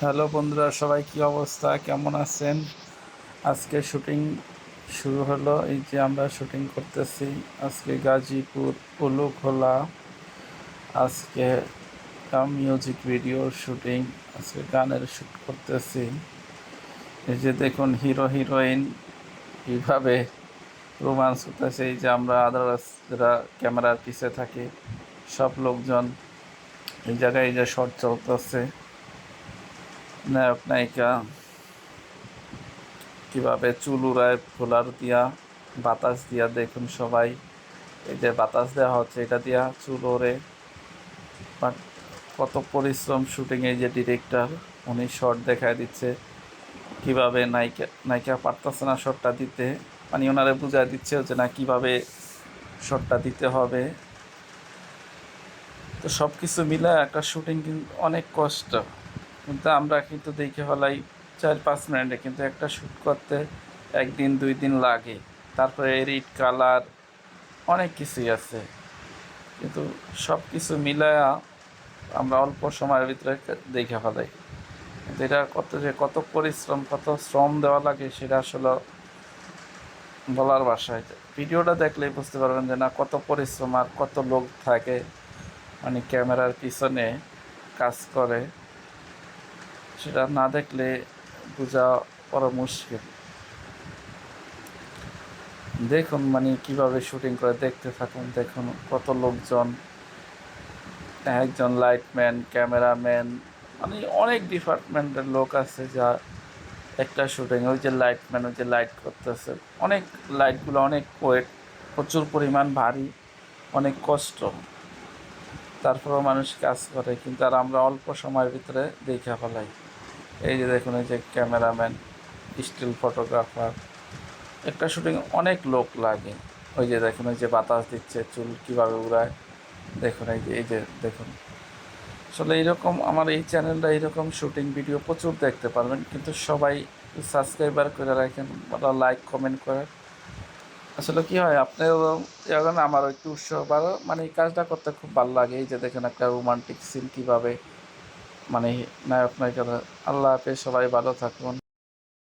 Hello বন্ধুরা, সবাই কি অবস্থা? কেমন আছেন? আজকে শুটিং শুরু হলো। এই যে আমরা শুটিং করতেছি, আজকে গাজীপুর, উলুখোলা। আজকে মিউজিক ভিডিও শুটিং আজকে গানের শ্যুট করতেছি। এই যে দেখুন হিরো হিরোইন কীভাবে রোমান্স করতেছে। এই যে আমরা আদার্স যারা ক্যামেরার পিছে থাকি, সব লোকজন এই জায়গায় এই যে শট চলতেছে। নায়ক নায়িকা কীভাবে চুল উড়ায়, ফোলার দিয়া, বাতাস দিয়া দেখুন সবাই। এই যে বাতাস দেওয়া হচ্ছে, এটা দিয়া চুল ওড়ে। কত পরিশ্রম শুটিং এই যে ডিরেক্টর উনি শর্ট দেখায় দিচ্ছে। কীভাবে নায়িকা নায়িকা পারতেছে না শটটা দিতে? মানে ওনারে বুঝায় দিচ্ছে যে না, কীভাবে শটটা দিতে হবে। তো সব কিছু মিলে একটা শুটিং কিন্তু অনেক কষ্ট। কিন্তু আমরা কিন্তু দেখে ফেলাই চার পাঁচ মিনিটে কিন্তু একটা শ্যুট করতে একদিন, দুই দিন লাগে। তারপরে এডিট কালার অনেক কিছুই আছে। কিন্তু সব কিছু মিলায়া আমরা অল্প সময়ের ভিতরে দেখে ফেলাই। কিন্তু এটা কত যে কত পরিশ্রম, কত শ্রম দেওয়া লাগে সেটা আসলে বলার বাসায় ভিডিওটা দেখলেই বুঝতে পারবেন যে না, কত পরিশ্রম আর কত লোক থাকে। মানে ক্যামেরার পিছনে কাজ করে। সেটা না দেখলে বোঝা বড় মুশকিল। দেখুন মানে কীভাবে শুটিং করে দেখতে থাকুন, দেখুন কত লোকজন, একজন লাইটম্যান, ক্যামেরাম্যান মানে অনেক ডিপার্টমেন্টের লোক আছে যা একটা শুটিং, ওই যে লাইটম্যান, ওই যে লাইট করতেছে। অনেক লাইটগুলো অনেক ওয়েট, প্রচুর পরিমাণ ভারী, অনেক কষ্ট। তারপরেও মানুষ কাজ করে, কিন্তু আর আমরা অল্প সময়ের ভিতরে দেখে ফেলাই। এই যে দেখুন, এই যে ক্যামেরাম্যান, স্টিল ফটোগ্রাফার। একটা শুটিং অনেক লোক লাগে। ওই যে দেখুন, ওই যে বাতাস দিচ্ছে, চুল কীভাবে উড়ায়। দেখুন, এই যে এই যে দেখুন। আসলে এইরকম আমার এই চ্যানেলটা এইরকম শুটিং ভিডিও প্রচুর দেখতে পারবেন, কিন্তু সবাই সাবস্ক্রাইবার করে রাখেন বা লাইক কমেন্ট করেন আসলে কি হয় আপনার এখন আমারও একটু উৎসাহ বাড়ো মানে এই কাজটা করতে খুব ভালো লাগে। এই যে দেখেন, একটা রোমান্টিক সিন কীভাবে মানে নায়ক নায়িকারা। আল্লাহ হাফেজ সবাই ভালো থাকুন।